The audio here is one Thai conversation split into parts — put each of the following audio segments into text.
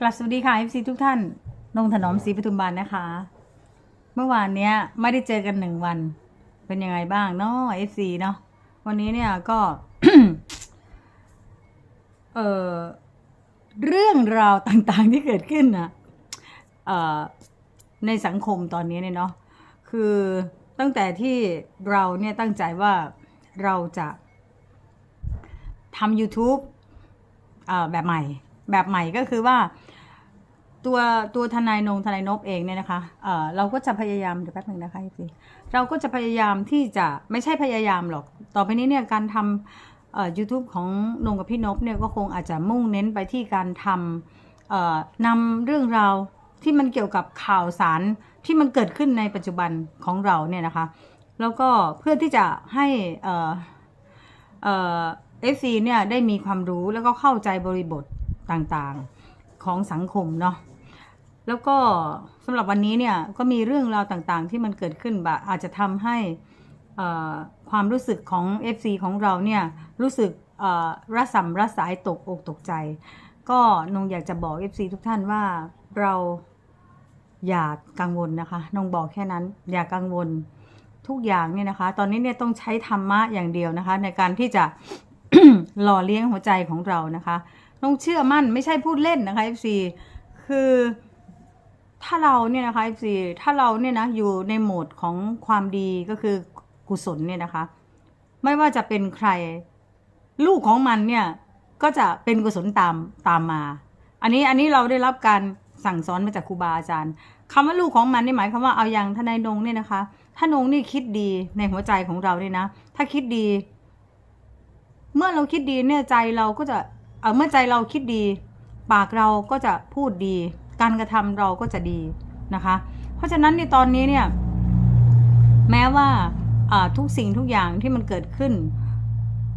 กลับสวัสดีค่ะ FC ทุกท่าน นงถนอมศรีปทุมบานนะคะ เมื่อวานเนี้ยไม่ได้เจอกันหนึ่งวัน เป็นยังไงบ้างเนาะ FC เนาะ วันนี้เนี่ยก็ เอ่อเรื่องราวต่างๆที่เกิดขึ้นนะเอ่อในสังคมตอนนี้เนี่ยเนาะ คือตั้งแต่ที่เราเนี่ยตั้งใจว่าเราจะทำ YouTube เอ่อแบบใหม่ แบบใหม่ก็คือว่า ตัวตัวทนายนงทนายนบเองเนี่ยนะคะเอ่อเราก็จะพยายามเดี๋ยวแป๊บหนึ่งนะคะพี่เราก็จะพยายามที่จะไม่ใช่พยายามหรอก ต่อไปนี้เนี่ยการทำเอ่อ YouTube ของนงกับพี่นบเนี่ยก็คงอาจจะมุ่งเน้นไปที่การทำเอ่อนำเรื่องราวที่มันเกี่ยวกับข่าวสารที่มันเกิดขึ้นในปัจจุบันของเราเนี่ยนะคะ แล้วก็เพื่อที่จะให้เอ่อเอ่อฟซีเนี่ยได้มีความรู้แล้วก็เข้าใจบริบทต่างๆของสังคมเนาะ แล้วก็สำหรับวันนี้เนี่ยก็มีเรื่องราวต่างๆ ที่มันเกิดขึ้นแบบอาจจะทำให้ความรู้สึกของ FC ของเราเนี่ยรู้สึกระสำระสายตกอกตกใจ ก็นงอยากจะบอก FC ทุกท่านว่าเราอย่ากังวลนะคะนงบอกแค่นั้นอย่ากังวลทุกอย่างเนี่ยนะคะ ตอนนี้เนี่ยต้องใช้ธรรมะอย่างเดียวนะคะ ในการที่จะหล่อเลี้ยงหัวใจของเรานะคะต้องเชื่อมั่นไม่ใช่พูดเล่นนะคะ FC คือ ถ้าเราเนี่ยนะคะ FC ถ้าเราเนี่ยนะอยู่ในโหมดของความดีก็คือกุศลเนี่ยนะคะ ไม่ว่าจะเป็นใคร ลูกของมันเนี่ยก็จะเป็นกุศลตามตามมา อันนี้อันนี้เราได้รับการสั่งสอนมาจากครูบาอาจารย์คำว่าลูกของมันนี่หมายความว่าเอาอย่างทนายนงเนี่ยนะคะถ้านงนี่คิดดีในหัวใจของเราเนี่ยนะ ถ้าคิดดี เมื่อเราคิดดีเนี่ยใจเราก็จะเออเมื่อใจเราคิดดี ปากเราก็จะพูดดี การกระทำเราก็จะดีนะคะ เพราะฉะนั้นในตอนนี้เนี่ยแม้ว่าทุกสิ่งทุกอย่างที่มันเกิดขึ้น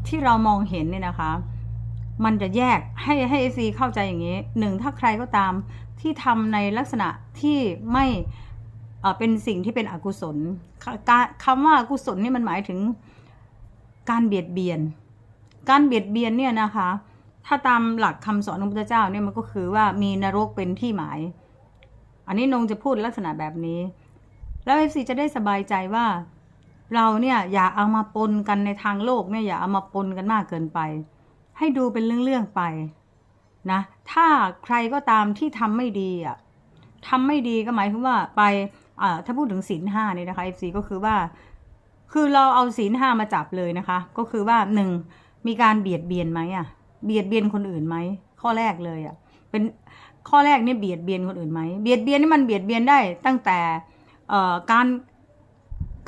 ที่เรามองเห็นเนี่ยนะคะ มันจะแยกให้ให้เอซีเข้าใจอย่างนี้หนึ่งถ้าใครก็ตามที่ทำในลักษณะที่ไม่เป็นสิ่งที่เป็นอกุศลคการคำว่าอกุศลนี่มันหมายถึงการเบียดเบียน การเบียดเบียนเนี่ยนะคะ ถ้าตามหลักคำสอนของพระพุทธเจ้าเนี่ยมันก็คือว่ามีนรกเป็นที่หมาย อันนี้นงจะพูดลักษณะแบบนี้ แล้วเอฟซีจะได้สบายใจว่า เราเนี่ยอย่าเอามาปนกันในทางโลกเนี่ยอย่าเอามาปนกันมากเกินไป ให้ดูเป็นเรื่องๆไปนะถ้าใครก็ตามที่ทำไม่ดีอะทำไม่ดีก็หมายถึงว่าไปอ่าถ้าพูดถึงศีลห้านี่นะคะ FC ก็คือว่า คือเราเอาศีลห้ามาจับเลยนะคะ ก็คือว่าหนึ่งมีการเบียดเบียนไหมอะ เบียดเบียนคนอื่นไหมข้อแรกเลยอะ เป็นข้อแรกเนี่ยเบียดเบียนคนอื่นไหมเบียดเบียนนี่มันเบียดเบียนได้ตั้งแต่การ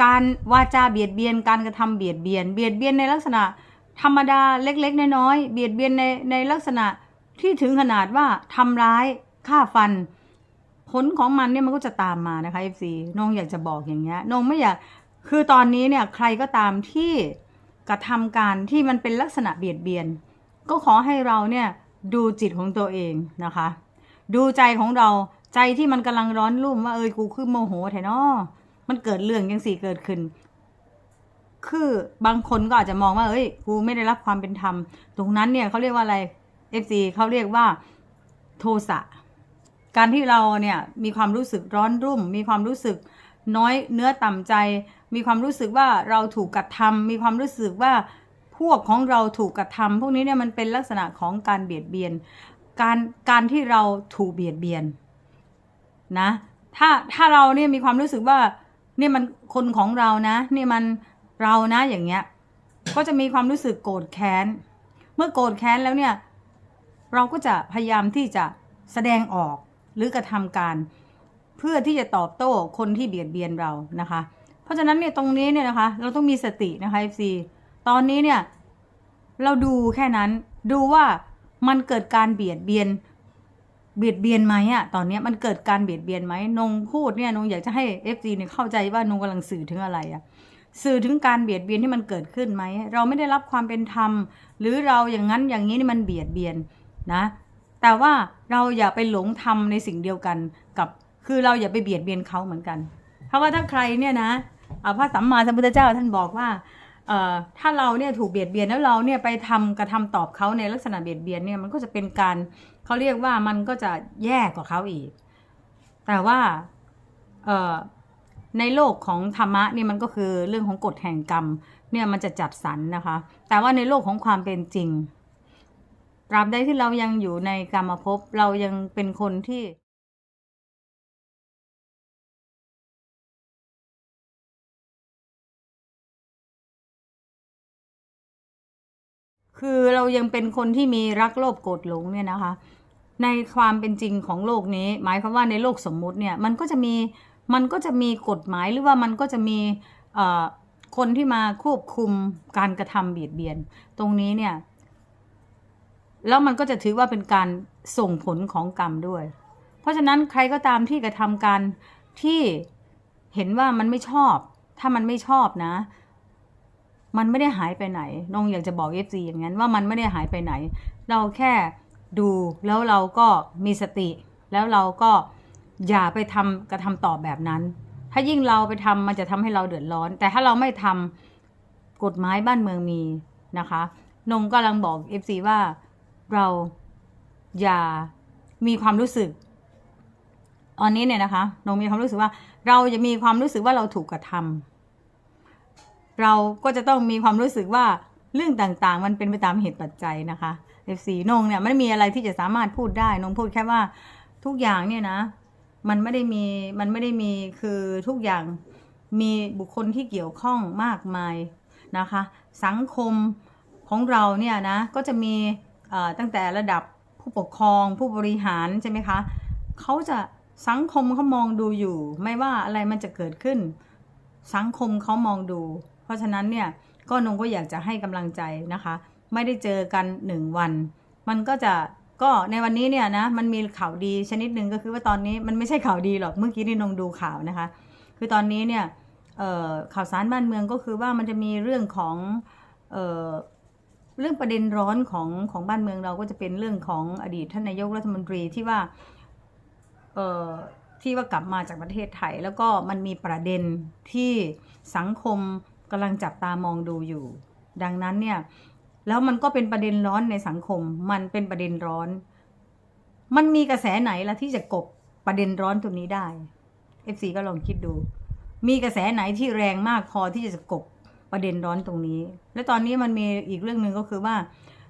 การวาจาเบียดเบียน การกระทำเบียดเบียน เบียดเบียนในลักษณะธรรมดาเล็กๆน้อยๆเบียดเบียนในในลักษณะที่ถึงขนาดว่าทำร้ายฆ่าฟัน ผลของมันเนี่ยมันก็จะตามมานะคะ FC น้องอยากจะบอกอย่างเงี้ยน้องไม่อยากคือตอนนี้เนี่ยใครก็ตามที่กระทำการที่มันเป็นลักษณะเบียดเบียน ก็ขอให้เราเนี่ยดูจิตของตัวเองนะคะ ดูใจของเราใจที่มันกำลังร้อนรุ่มว่าเอยกูคือโมโหแท้เนาะมันเกิดเรื่องยังสี่เกิดขึ้น คือบางคนก็อาจจะมองว่า เอ้ย กูไม่ได้รับความเป็นธรรม ตรงนั้นเนี่ยเขาเรียกว่าอะไร FC เขาเรียกว่าโทสะ การที่เราเนี่ยมีความรู้สึกร้อนรุ่ม มีความรู้สึกน้อยเนื้อต่ำใจ มีความรู้สึกว่าเราถูกกระทำมีความรู้สึกว่า พวกของเราถูกกระทำพวกนี้เนี่ยมันเป็นลักษณะของการเบียดเบียน การการที่เราถูกเบียดเบียนนะถ้าถ้าเราเนี่ยมีความรู้สึกว่าเนี่ยมันคนของเรานะนี่มันเรานะอย่างเงี้ยก็จะมีความรู้สึกโกรธแค้น เมื่อโกรธแค้นแล้วเนี่ยเราก็จะพยายามที่จะแสดงออกหรือกระทำการ เพื่อที่จะตอบโต้คนที่เบียดเบียนเรานะคะ เพราะฉะนั้นเนี่ยตรงนี้เนี่ยนะคะ เราต้องมีสตินะคะ FC ตอนนี้เนี่ยเราดูแค่นั้นดูว่ามันเกิดการเบียดเบียน เบียดเบียนไหมอะตอนนี้มันเกิดการเบียดเบียนไหมนงพูดเนี่ยนงอยากจะให้ FC เนี่ยเข้าใจว่านงกำลังสื่อถึงอะไรอะสื่อถึงการเบียดเบียนที่มันเกิดขึ้นไหมเราไม่ได้รับความเป็นธรรม หรือเราอย่างนั้นอย่างนี้นี่มันเบียดเบียนนะ แต่ว่าเราอย่าไปหลงทำในสิ่งเดียวกันกับ คือเราอย่าไปเบียดเบียนเขาเหมือนกัน เพราะว่าถ้าใครเนี่ยนะอาพระสัมมาสัมพุทธเจ้าท่านบอกว่า ถ้าเราเนี่ยถูกเบียดเบียนแล้วเราเนี่ยไปทำกระทำตอบเขาในลักษณะเบียดเบียนเนี่ยมันก็จะเป็นการเขาเรียกว่ามันก็จะแย่กว่าเขาอีก แต่ว่าในโลกของธรรมะนี่มันก็คือเรื่องของกฎแห่งกรรมเนี่ยมันจะจัดสรรนะคะ แต่ว่าในโลกของความเป็นจริงตราบใดที่เรายังอยู่ในกรรมภพเรายังเป็นคนที่ คือเรายังเป็นคนที่มีรักโลภโกรธหลงเนี่ยนะคะ ในความเป็นจริงของโลกนี้ หมายความว่าในโลกสมมุติเนี่ยมันก็จะมีมันก็จะมีกฎหมายหรือว่ามันก็จะมีคนที่มาควบคุมการกระทำเบียดเบียน ตรงนี้เนี่ย แล้วมันก็จะถือว่าเป็นการส่งผลของกรรมด้วย เพราะฉะนั้นใครก็ตามที่กระทำการที่เห็นว่ามันไม่ชอบ ถ้ามันไม่ชอบนะ มันไม่ได้หายไปไหนนงอยากจะบอกเอฟซีอย่างนั้นว่ามันไม่ได้หายไปไหน เราแค่ดูแล้วเราก็มีสติ แล้วเราก็อย่าไปทำกระทำตอบแบบนั้น ถ้ายิ่งเราไปทำมันจะทำให้เราเดือดร้อน แต่ถ้าเราไม่ทำกฎหมายบ้านเมืองมีนะคะนงกำลังบอกเอฟซีว่าเราอย่ามีความรู้สึกตอนนี้เนี่ยนะคะนงมีความรู้สึกว่า เราจะมีความรู้สึกว่าเราถูกกระทำ เราก็จะต้องมีความรู้สึกว่าเรื่องต่างๆ มันเป็นไปตามเหตุปัจจัยนะคะ F4 นงเนี่ยไม่มีอะไรที่จะสามารถพูดได้นงพูดแค่ว่าทุกอย่างเนี่ยนะ มันไม่ได้มีมันไม่ได้มีคือทุกอย่างมีบุคคลที่เกี่ยวข้องมากมายนะคะ สังคมของเราเนี่ยนะก็จะมีตั้งแต่ระดับผู้ปกครองผู้บริหารใช่ไหมคะเขาจะสังคมเขามองดูอยู่ ไม่ว่าอะไรมันจะเกิดขึ้น สังคมเขามองดู ราะฉะนั้นเนี่ยก็นงก็อยากจะให้กำลังใจนะคะ ไม่ได้เจอกันหนึ่งวัน มันก็จะก็ในวันนี้เนี่ยนะมันมีข่าวดีชนิดหนึ่งก็คือว่าตอนนี้มันไม่ใช่ข่าวดีหรอกเมื่อกี้นี่นงดูข่าวนะคะ คือตอนนี้เนี่ยข่าวสารบ้านเมืองก็คือว่ามันจะมีเรื่องของเออเรื่องประเด็นร้อนของของบ้านเมืองเราก็จะเป็นเรื่องของอดีตท่านนายกรัฐมนตรีที่ว่าที่ว่ากลับมาจากประเทศไทย แล้วก็มันมีประเด็นที่สังคม กำลังจับตามองดูอยู่ ดังนั้นเนี่ย แล้วมันก็เป็นประเด็นร้อนในสังคม มันเป็นประเด็นร้อน มันมีกระแสไหนละที่จะกบประเด็นร้อนตรงนี้ได้ FC ก็ลองคิดดู มีกระแสไหนที่แรงมากพอที่จะกบประเด็นร้อนตรงนี้ และตอนนี้มันมีอีกเรื่องหนึ่งก็คือว่า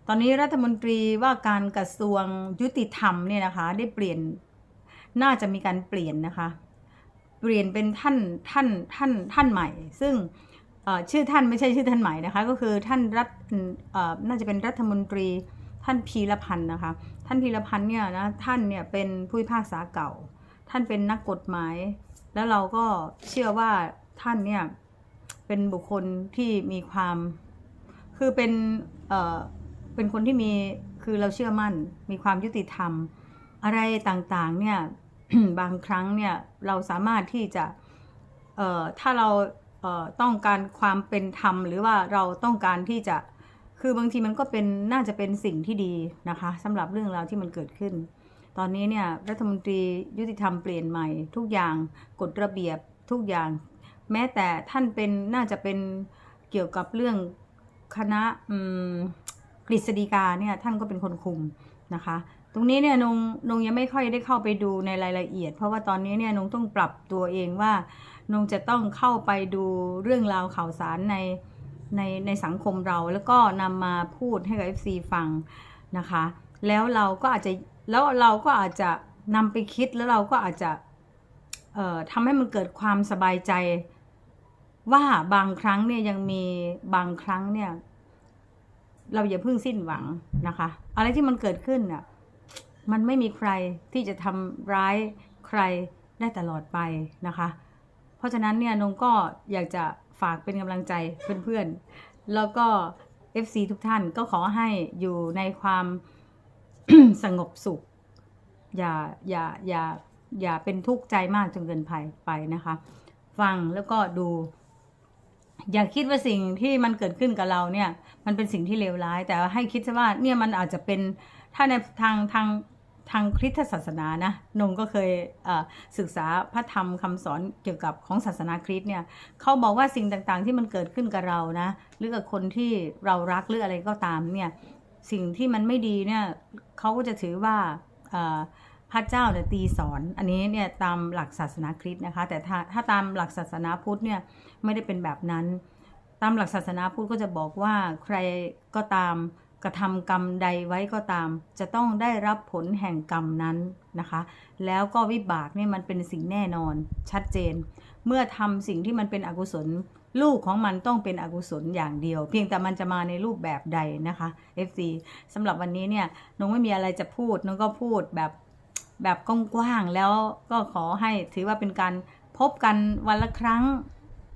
ตอนนี้รัฐมนตรีว่าการกระทรวงยุติธรรมเนี่ยนะคะ ได้เปลี่ยน น่าจะมีการเปลี่ยนนะคะ เปลี่ยนเป็นท่านท่านท่านท่านใหม่ ซึ่ง ชื่อท่านไม่ใช่ชื่อท่านใหม่นะคะ ก็คือท่านรัฐน่าจะเป็นรัฐมนตรีท่านพีรพันธ์นะคะ ท่านพีรพันธ์เนี่ยนะท่านเนี่ยเป็นผู้พิพากษาเก่า ท่านเป็นนักกฎหมาย แล้วเราก็เชื่อว่าท่านเนี่ยเป็นบุคคลที่มีความคือเป็นเอ่อเป็นคนที่มีคือเราเชื่อมั่นมีความยุติธรรม อะไรต่างๆเนี่ยบางครั้งเนี่ยเราสามารถที่จะเอ่อถ้าเรา ต้องการความเป็นธรรมหรือว่าเราต้องการที่จะคือบางทีมันก็เป็นน่าจะเป็นสิ่งที่ดีนะคะสำหรับเรื่องราวที่มันเกิดขึ้น ตอนนี้เนี่ยรัฐมนตรียุติธรรมเปลี่ยนใหม่ ทุกอย่างกฎระเบียบทุกอย่าง แม้แต่ท่านเป็นน่าจะเป็นเกี่ยวกับเรื่องคณะกฤษฎีกาเนี่ยท่านก็เป็นคนคุมนะคะ ตรงนี้เนี่ยนงนงยังไม่ค่อยได้เข้าไปดูในรายละเอียด เพราะว่าตอนนี้เนี่ยนงต้องปรับตัวเองว่า นงจะต้องเข้าไปดูเรื่องราวข่าวสารในในในสังคมเรา แล้วก็นำมาพูดให้กับ FC ฟังนะคะ แล้วเราก็อาจจะแล้วเราก็อาจจะนำไปคิดแล้วเราก็อาจจะเอ่อทำให้มันเกิดความสบายใจ ว่าบางครั้งเนี่ยยังมีบางครั้งเนี่ย เราอย่าเพิ่งสิ้นหวังนะคะ อะไรที่มันเกิดขึ้นน่ะมันไม่มีใครที่จะทำร้ายใครได้ตลอดไปนะคะ เพราะฉะนั้นเนี่ยนงก็อยากจะฝากเป็นกำลังใจเพื่อนๆ แล้วก็ FC ทุกท่านก็ขอให้อยู่ในความ สงบสุข อย่าอย่าอย่าอย่าเป็นทุกข์ใจมากจนเกินไปไปนะคะ ฟังแล้วก็ดู อย่าคิดว่าสิ่งที่มันเกิดขึ้นกับเราเนี่ย มันเป็นสิ่งที่เลวร้าย แต่ว่าให้คิดซะว่าเนี่ยมันอาจจะเป็นถ้าในทางทาง ทางคริสตศาสนานะนงก็เคยศึกษาพระธรรมคำสอนเกี่ยวกับของศาสนาคริสต์เนี่ยเขาบอกว่าสิ่งต่างๆที่มันเกิดขึ้นกับเรานะหรือกับคนที่เรารักหรืออะไรก็ตามเนี่ยสิ่งที่มันไม่ดีเนี่ยเขาก็จะถือว่าพระเจ้าเนี่ยตีสอนอันนี้เนี่ยตามหลักศาสนาคริสต์นะคะ แต่ถ้าถ้าตามหลักศาสนาพุทธเนี่ยไม่ได้เป็นแบบนั้น ตามหลักศาสนาพุทธก็จะบอกว่าใครก็ตาม กระทำกรรมใดไว้ก็ตาม จะต้องได้รับผลแห่งกรรมนั้นนะคะ แล้วก็วิบากเนี่ยมันเป็นสิ่งแน่นอน ชัดเจน เมื่อทำสิ่งที่มันเป็นอกุศล ลูกของมันต้องเป็นอกุศลอย่างเดียว เพียงแต่มันจะมาในรูปแบบใดนะคะ FC สำหรับวันนี้เนี่ยน้องไม่มีอะไรจะพูดน้องก็พูดแบบแบบกว้างๆแล้วก็ขอให้ถือว่าเป็นการพบกันวันละครั้ง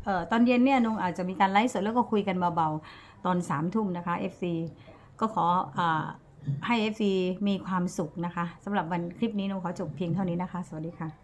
เอ่อตอนเย็นเนี่ยนงอาจจะมีการไลฟ์สดแล้วก็คุยกันเบาๆ ตอนสามทุ่มนะคะ FC ก็ขออให้ FC มีความสุขนะคะสำหรับวันคลิปนี้หนูขอจบเพียงเท่านี้นะคะ สวัสดีค่ะ